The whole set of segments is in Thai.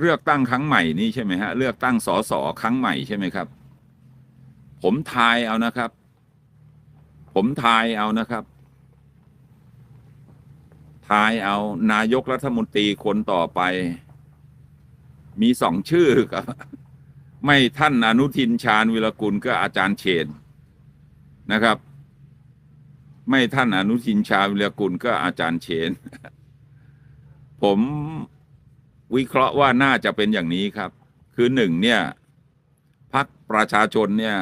เลือกตั้งครั้งใหม่นี่ใช่ไหมฮะเลือกตั้งสสครั้งใหม่ใช่ไหมครับ ผมทายเอานะครับ ผมทายเอานะครับ ทายเอานายกรัฐมนตรีคนต่อไป มีสองชื่อครับไม่ท่านอนุทินชาญวิรกุลก็อาจารย์เชนนะครับ ไม่ท่านอนุทินชาญวิรกุลก็อาจารย์เชน ผม วิเคราะห์ว่าน่าจะเป็นอย่างนี้ครับ คือหนึ่งเนี่ยพักประชาชนเนี่ย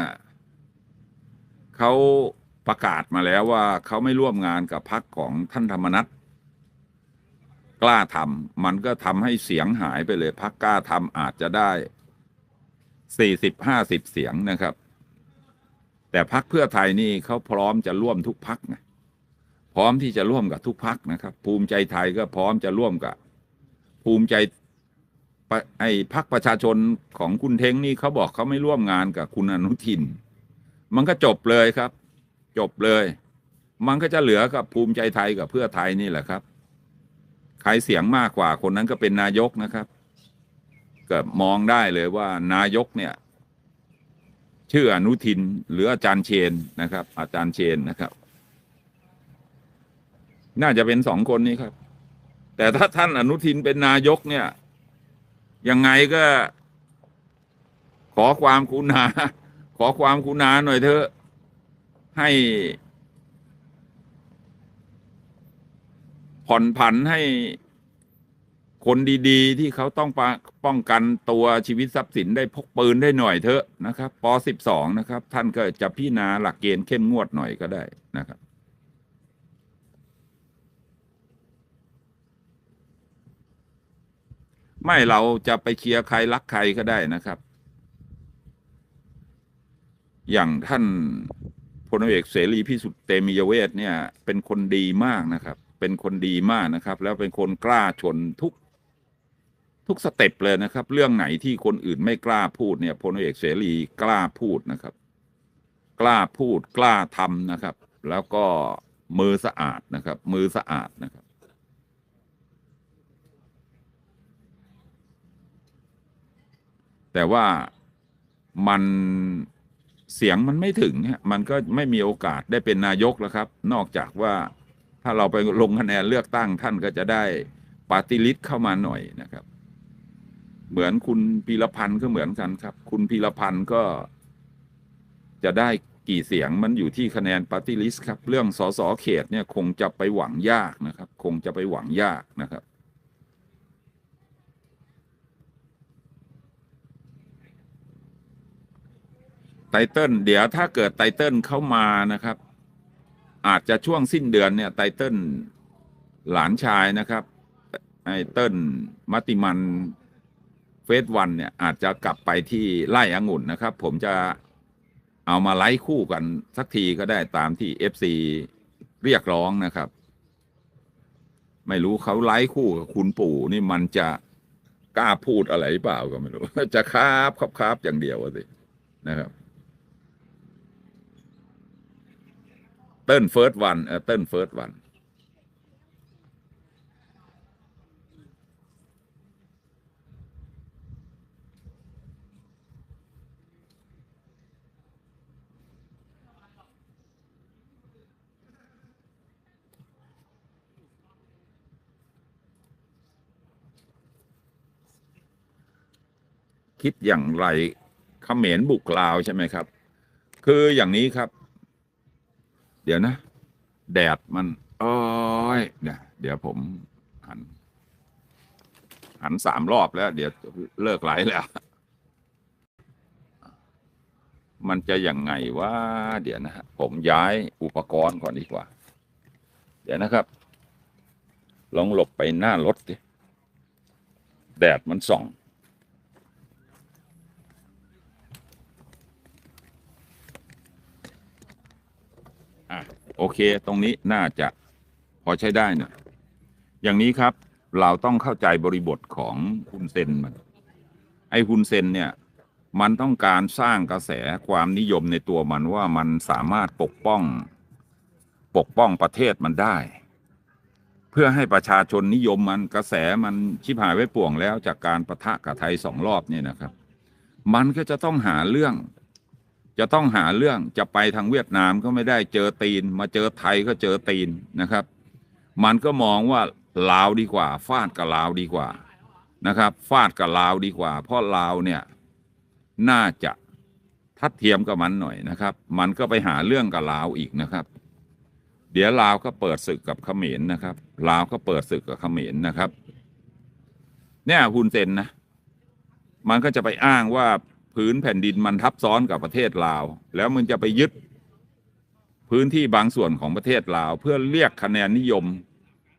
เขาประกาศมาแล้วว่าเขาไม่ร่วมงานกับพักของท่านธรรมนัฐกล้าทำมันก็ทำให้เสียงหายไปเลยพักกล้าทำอาจจะได้สี่สิบห้าสิบเสียงนะครับ แต่พักเพื่อไทยนี่เขาพร้อมจะร่วมทุกพักนะพร้อมที่จะร่วมกับทุกพักนะครับ ภูมิใจไทยก็พร้อมจะร่วมกับ ภูมิใจไอ้พักประชาชนของคุณเท้งนี่เขาบอกเขาไม่ร่วมงานกับคุณอนุทิน มันก็จบเลยครับ จบเลย มันก็จะเหลือกับภูมิใจไทยกับเพื่อไทยนี่แหละครับ ใครเสียงมากกว่าคนนั้นก็เป็นนายกนะครับก็มองได้เลยว่านายกเนี่ย ชื่ออนุทินหรืออาจารย์เชนนะครับ อาจารย์เชนนะครับ น่าจะเป็นสองคนนี้ครับ แต่ถ้าท่านอนุทินเป็นนายกเนี่ย ยังไงก็ ขอความกรุณา ขอความกรุณาหน่อยเถอะ ให้ผ่อนผันให้คนดีๆ ที่เขาต้องป,ป้องกันตัวชีวิตทรัพย์สินได้พกปืนได้หน่อยเถอะนะครับป .12 นะครับ ท่านก็จะพิจารณาหลักเกณฑ์เข้มงวดหน่อยก็ได้นะครับ ไม่เราจะไปเชียร์ใครรักใครก็ได้นะครับ อย่างท่านพลเอกเสรีพิสุทธิ์เตมียเวทเนี่ย เป็นคนดีมากนะครับ เป็นคนดีมากนะครับ แล้วเป็นคนกล้าชนทุกทุกสเต็ปเลยนะครับ เรื่องไหนที่คนอื่นไม่กล้าพูดเนี่ยพลเอกเสรีกล้าพูดนะครับ กล้าพูดกล้าทำนะครับ แล้วก็มือสะอาดนะครับ มือสะอาดนะครับ แต่ว่ามันเสียงมันไม่ถึงฮะมันก็ไม่มีโอกาสได้เป็นนายกแล้วครับ นอกจากว่าถ้าเราไปลงคะแนนเลือกตั้งท่านก็จะได้ปาร์ติลิสเข้ามาหน่อยนะครับ เหมือนคุณพีรพันธ์ก็เหมือนกันครับ คุณพีรพันธ์ก็จะได้กี่เสียงมันอยู่ที่คะแนนปาร์ติลิสครับ เรื่องสสเขตเนี่ยคงจะไปหวังยากนะครับ คงจะไปหวังยากนะครับ ไตเติ้ลเดี๋ยวถ้าเกิดไตเติ้ลเข้ามานะครับ อาจจะช่วงสิ้นเดือนเนี่ยไตเติ้ลหลานชายนะครับไอเติ้ลมัตติมันเฟสวันเนี่ยอาจจะกลับไปที่ไล่องุ่นนะครับ ผมจะเอามาไลฟ์คู่กันสักทีก็ได้ตามที่ FC เรียกร้องนะครับ ไม่รู้เขาไลฟ์คู่กับคุณปู่นี่มันจะกล้าพูดอะไรเปล่าก็ไม่รู้ จะคาบครับคาบอย่างเดียวสินะครับ เติ้ลเฟิร์สวันเออเติ้ลเฟิร์สวันคิดอย่างไรเขมรบุกลาวใช่ไหมครับ คืออย่างนี้ครับ เดี๋ยวนะ แดดมันโอ้ยเนี่ย เดี๋ยวผมหัน หันสามรอบแล้ว เดี๋ยวเลิกไหลแล้ว มันจะยังไงว่าเดี๋ยวนะผมย้ายอุปกรณ์ก่อนดีกว่า เดี๋ยวนะครับ ลองหลบไปหน้ารถดิแดดมันส่อง อะ โอเค ตรงนี้น่าจะพอใช้ได้นะอย่างนี้ครับ เราต้องเข้าใจบริบทของฮุนเซนมัน ไอ้ฮุนเซนเนี่ย มันต้องการสร้างกระแสความนิยมในตัวมันว่ามันสามารถปกป้อง ปกป้องประเทศมันได้ เพื่อให้ประชาชนนิยมมันกระแสมันชิบหายไว้ป่วงแล้วจากการประทะกับไทยสองรอบเนี่ยนะครับ มันก็จะต้องหาเรื่อง จะต้องหาเรื่องจะไปทางเวียดนามก็ไม่ได้เจอตีน มาเจอไทยก็เจอตีนนะครับ มันก็มองว่าลาวดีกว่า ฟาดกับลาวดีกว่านะครับ ฟาดกับลาวดีกว่า เพราะลาวเนี่ยน่าจะทัดเทียมกับมันหน่อยนะครับ มันก็ไปหาเรื่องกับลาวอีกนะครับ เดี๋ยวลาวก็เปิดศึกกับเขมรนะครับลาวก็เปิดศึกกับเขมรนะครับ เนี่ยฮุนเซนนะมันก็จะไปอ้างว่า พื้นแผ่นดินมันทับซ้อนกับประเทศลาว แล้วมันจะไปยึดพื้นที่บางส่วนของประเทศลาว เพื่อเรียกคะแนนนิยม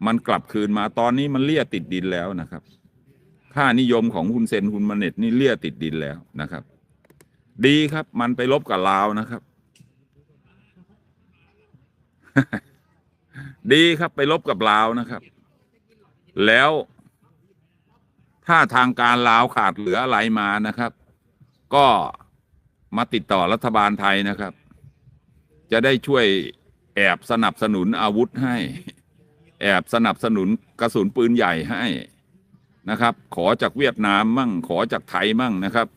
มันกลับคืนมาตอนนี้มันเลี่ยติดดินแล้วนะครับ ค่านิยมของฮุนเซนฮุนมาเน็ตนี่เลี่ยติดดินแล้วนะครับ ดีครับมันไปลบกับลาวนะครับ ดีครับไปลบกับลาวนะครับ แล้วถ้าทางการลาวขาดเหลืออะไรมานะครับ ก็มาติดต่อรัฐบาลไทยนะครับ จะได้ช่วยแอบสนับสนุนอาวุธให้ แอบสนับสนุนกระสุนปืนใหญ่ให้นะครับ ขอจากเวียดนามมั่ง ขอจากไทยมั่งนะครับ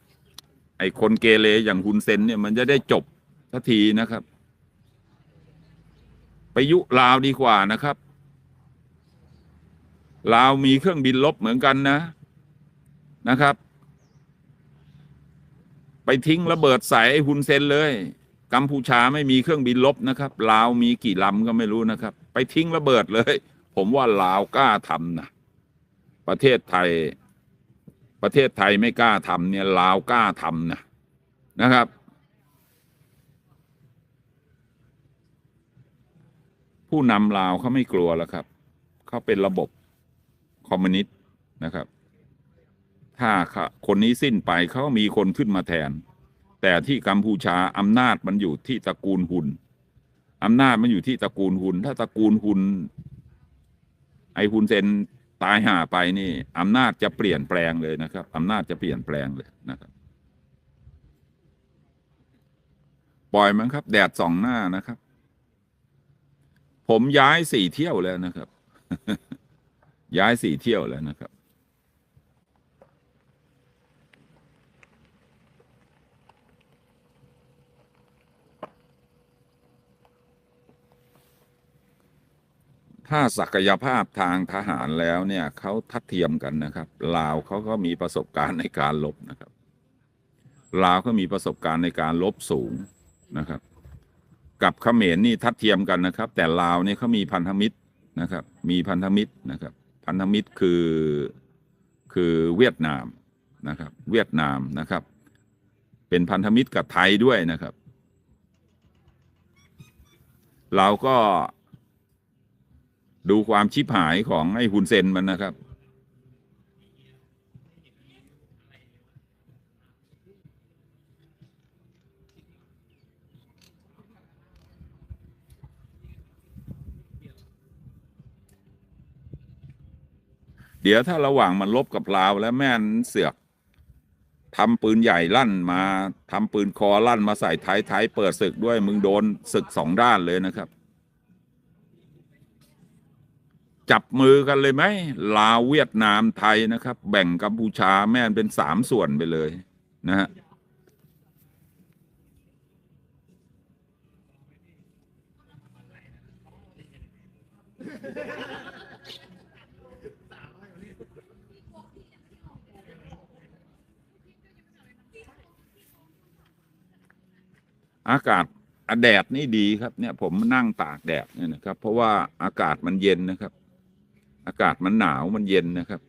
ไอ้คนเกเรอย่างฮุนเซนเนี่ยมันจะได้จบสักทีนะครับ ไปยุลาวดีกว่านะครับลาวมีเครื่องบินลบเหมือนกันนะนะครับ ไปทิ้งระเบิดใส่ไอ้ฮุนเซนเลย กัมพูชาไม่มีเครื่องบินลบนะครับลาวมีกี่ลำก็ไม่รู้นะครับ ไปทิ้งระเบิดเลย ผมว่าลาวกล้าทำนะประเทศไทย ประเทศไทยไม่กล้าทำเนี่ยลาวกล้าทำนะนะครับผู้นำลาวเขาไม่กลัวแล้วครับ เขาเป็นระบบคอมมิวนิสต์นะครับ ถ้าคนนี้สิ้นไปเขามีคนขึ้นมาแทน แต่ที่กัมพูชาอำนาจมันอยู่ที่ตระกูลหุนอำนาจมันอยู่ที่ตระกูลหุนถ้าตระกูลหุนไอหุนเซนตายห่าไปนี่อำนาจจะเปลี่ยนแปลงเลยนะครับอำนาจจะเปลี่ยนแปลงเลยนะครับ ปล่อยมันครับ แดดสองหน้านะครับ ผมย้ายสี่เที่ยวแล้วนะครับ ย้ายสี่เที่ยวแล้วนะครับ ถ้าศักยภาพทางทหารแล้วเนี่ยเขาทัดเทียมกันนะครับลาวเขาก็มีประสบการณ์ในการลบนะครับลาวก็มีประสบการณ์ในการลบสูงนะครับ กับเขมรนี่ทัดเทียมกันนะครับ แต่ลาวเนี่ยเขามีพันธมิตรนะครับ มีพันธมิตรนะครับ พันธมิตรคือคือเวียดนามนะครับ เวียดนามนะครับ เป็นพันธมิตรกับไทยด้วยนะครับ เราก็ ดูความชิบหายของไอ้ฮุนเซนมันนะครับ เดี๋ยวถ้าระหว่างมันลบกับลาวแล้วแม่นเสือกทำปืนใหญ่ลั่นมาทำปืนคอลั่นมาใส่ท้ายท้ายเปิดศึกด้วยมึงโดนศึกสองด้านเลยนะครับ จับมือกันเลยไหมลาวเวียดนามไทยนะครับ แบ่งกัมพูชาแม่นเป็นสามส่วนไปเลยนะฮะอากาศอแดดนี่ดีครับเนี่ยผมนั่งตากแดดเนี่ยนะครับ เพราะว่าอากาศมันเย็นนะครับ อากาศมันหนาวมันเย็นนะครับ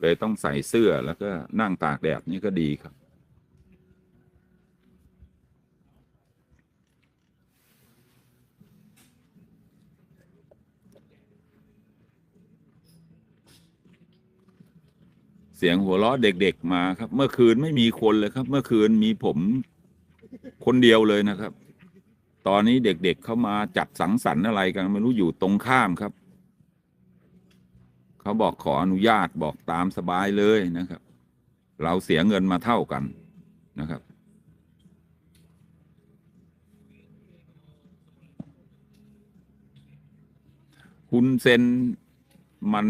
เลยต้องใส่เสื้อแล้วก็นั่งตากแดดนี่ก็ดีครับ เสียงหัวเราะเด็กๆมาครับ เมื่อคืนไม่มีคนเลยครับ เมื่อคืนมีผมคนเดียวเลยนะครับ ตอนนี้เด็กๆเขามาจัดสังสรรค์อะไรกันไม่รู้อยู่ตรงข้ามครับ เขาบอกขออนุญาตบอกตามสบายเลยนะครับ เราเสียเงินมาเท่ากันนะครับ คุณเซนมัน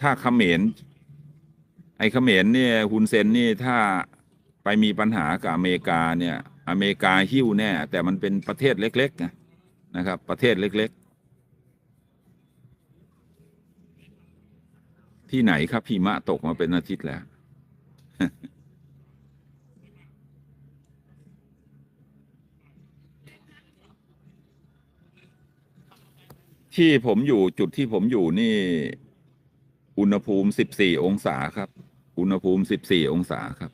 ถ้าเขมรไอ้เขมรเนี่ยฮุนเซนนี่ถ้าไปมีปัญหากับอเมริกาเนี่ย อเมริกาหิ้วแน่ แต่มันเป็นประเทศเล็กๆนะครับ ประเทศเล็ก ๆ ที่ไหนครับหิมะตกมาเป็นอาทิตย์แล้ว ที่ผมอยู่จุดที่ผมอยู่นี่ อุณหภูมิสิบสี่องศาครับ อุณหภูมิสิบสี่องศาครับ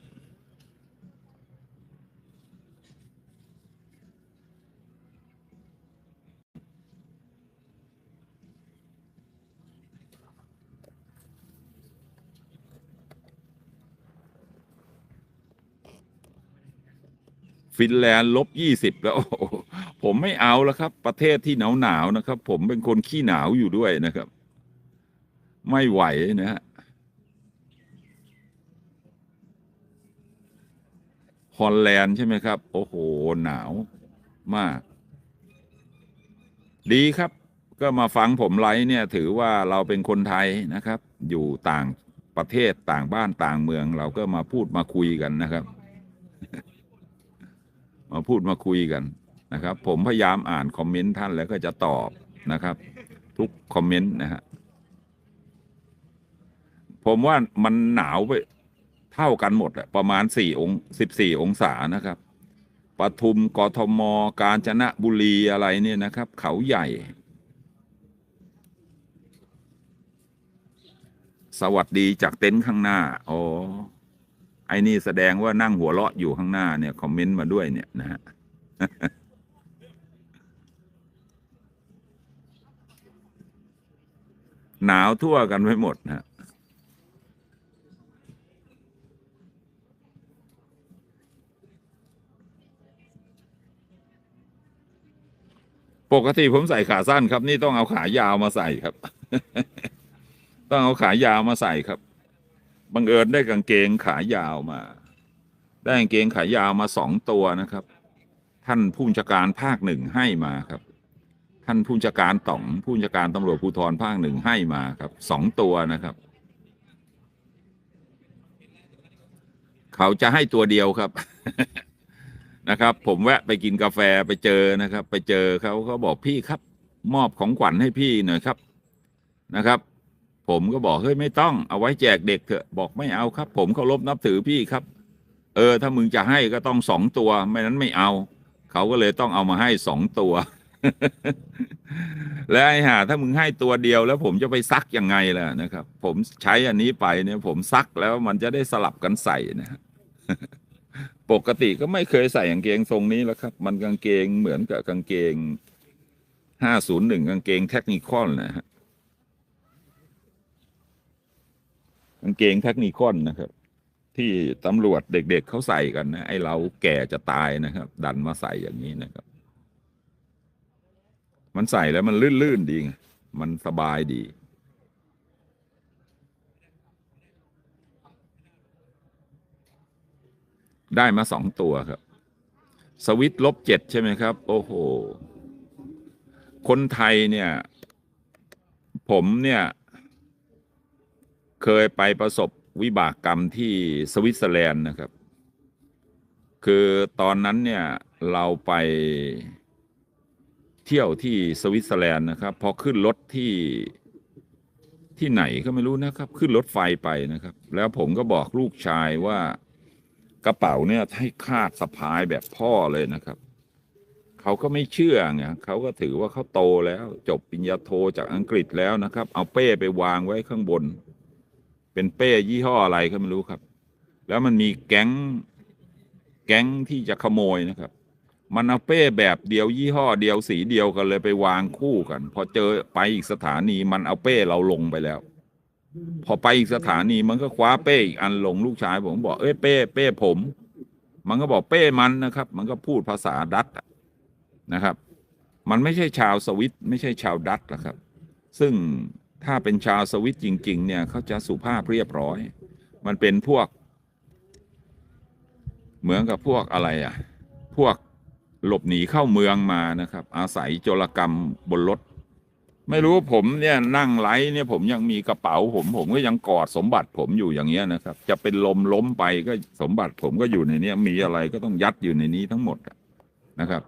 ฟินแลนด์ลบยี่สิบแล้วผมไม่เอาแล้วครับ ประเทศที่หนาวหนาวนะครับ ผมเป็นคนขี้หนาวอยู่ด้วยนะครับ ไม่ไหวนะฮะฮอลแลนด์ใช่ไหมครับ โอ้โห หนาวมาก ดีครับ ก็มาฟังผมไลฟ์เนี่ย ถือว่าเราเป็นคนไทยนะครับ อยู่ต่างประเทศต่างบ้านต่างเมือง เราก็มาพูดมาคุยกันนะครับ มาพูดมาคุยกันนะครับ ผมพยายามอ่านคอมเมนต์ท่านแล้วก็จะตอบนะครับ ทุกคอมเมนต์นะฮะผมว่ามันหนาวไปเท่ากันหมดอะประมาณสี่องสิบสี่องศานะครับปทุมกทม กาญจนบุรีอะไรเนี่ยนะครับ เขาใหญ่ สวัสดีจากเต็นท์ข้างหน้า อ๋อ ไอ้นี่แสดงว่านั่งหัวเราะอยู่ข้างหน้าเนี่ยคอมเมนต์มาด้วยเนี่ยนะฮะหนาวทั่วกันไปหมดนะปกติผมใส่ขาสั้นครับ นี่ต้องเอาขายาวมาใส่ครับ ต้องเอาขายาวมาใส่ครับ บังเอิญได้กางเกงขายาวมา ได้กางเกงขายาวมาสองตัวนะครับ ท่านผู้บัญชาการภาคหนึ่งให้มาครับ ท่านผู้บัญชาการต่องผู้บัญชาการตำรวจภูธรภาคหนึ่งให้มาครับสองตัวนะครับ เขาจะให้ตัวเดียวครับนะครับ ผมแวะไปกินกาแฟไปเจอนะครับ ไปเจอเขาเขาบอกพี่ครับ มอบของขวัญให้พี่หน่อยครับนะครับ ผมก็บอกเฮ้ยไม่ต้องเอาไว้แจกเด็กเถอะบอกไม่เอาครับ ผมเคารพนับถือพี่ครับ เออ ถ้ามึงจะให้ก็ต้องสองตัว ไม่นั้นไม่เอา เขาก็เลยต้องเอามาให้สองตัว แล้วไอ้ห่าถ้ามึงให้ตัวเดียวแล้วผมจะไปซักยังไงล่ะนะครับ ผมใช้อันนี้ไปเนี่ย ผมซักแล้วมันจะได้สลับกันใส่นะฮะปกติก็ไม่เคยใส่กางเกงทรงนี้แล้วครับ มันกางเกงเหมือนกับกางเกงห้าศูนย์หนึ่งกางเกงเทคนิคอลนะฮะ กางเกงเทคนิคอลนะครับ ที่ตำรวจเด็กๆเขาใส่กันนะไอ้เราแก่จะตายนะครับ ดันมาใส่อย่างนี้นะครับ มันใส่แล้วมันลื่นๆดีไงมันสบายดีได้มาสองตัวครับ สวิตลบเจ็ดใช่ไหมครับ โอ้โห คนไทยเนี่ย ผมเนี่ย เคยไปประสบวิบากกรรมที่สวิตเซอร์แลนด์นะครับ คือตอนนั้นเนี่ยเราไปเที่ยวที่สวิตเซอร์แลนด์นะครับ พอขึ้นรถที่ที่ไหนก็ไม่รู้นะครับ ขึ้นรถไฟไปนะครับ แล้วผมก็บอกลูกชายว่ากระเป๋าเนี่ยให้คาดสะพายแบบพ่อเลยนะครับ เขาก็ไม่เชื่อไงเขาก็ถือว่าเขาโตแล้ว จบปริญญาโทจากอังกฤษแล้วนะครับ เอาเป้ไปวางไว้ข้างบน เป็นเป้ยี่ห้ออะไรก็ไม่รู้ครับ แล้วมันมีแก๊ง แก๊งที่จะขโมยนะครับ มันเอาเป้แบบเดียวยี่ห้อเดียวสีเดียวกันเลยไปวางคู่กัน พอเจอไปอีกสถานีมันเอาเป้เราลงไปแล้ว พอไปอีกสถานีมันก็คว้าเป้อีกอันลงลูกชายผมบอกเอ้ยเป้เป้ผม มันก็บอกเป้มันนะครับ มันก็พูดภาษาดัตนะครับ มันไม่ใช่ชาวสวิตไม่ใช่ชาวดัตนะครับ ซึ่ง ถ้าเป็นชาวสวิตจริง ๆ เนี่ยเขาจะสุภาพเรียบร้อย มันเป็นพวก เหมือนกับพวกอะไรอะ พวกหลบหนีเข้าเมืองมานะครับ อาศัยโจรกรรมบนรถ ไม่รู้ผมเนี่ยนั่งไลฟ์เนี่ยผมยังมีกระเป๋าผม ผมก็ยังกอดสมบัติผมอยู่อย่างเงี้ยนะครับ จะเป็นลมล้มไปก็สมบัติผมก็อยู่ในนี้มีอะไรก็ต้องยัดอยู่ในนี้ทั้งหมดนะครับ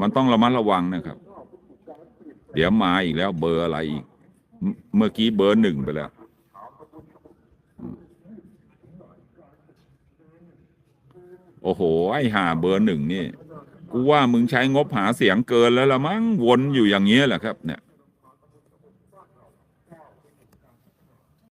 มันต้องระมัดระวังนะครับ เดี๋ยวมาอีกแล้วเบอร์อะไรอีก เมื่อกี้เบอร์หนึ่งไปแล้ว โอ้โห ไอ้ห่าเบอร์หนึ่งนี่ กูว่ามึงใช้งบหาเสียงเกินแล้วละมั้งวนอยู่อย่างเงี้ยแหละครับ เนี่ย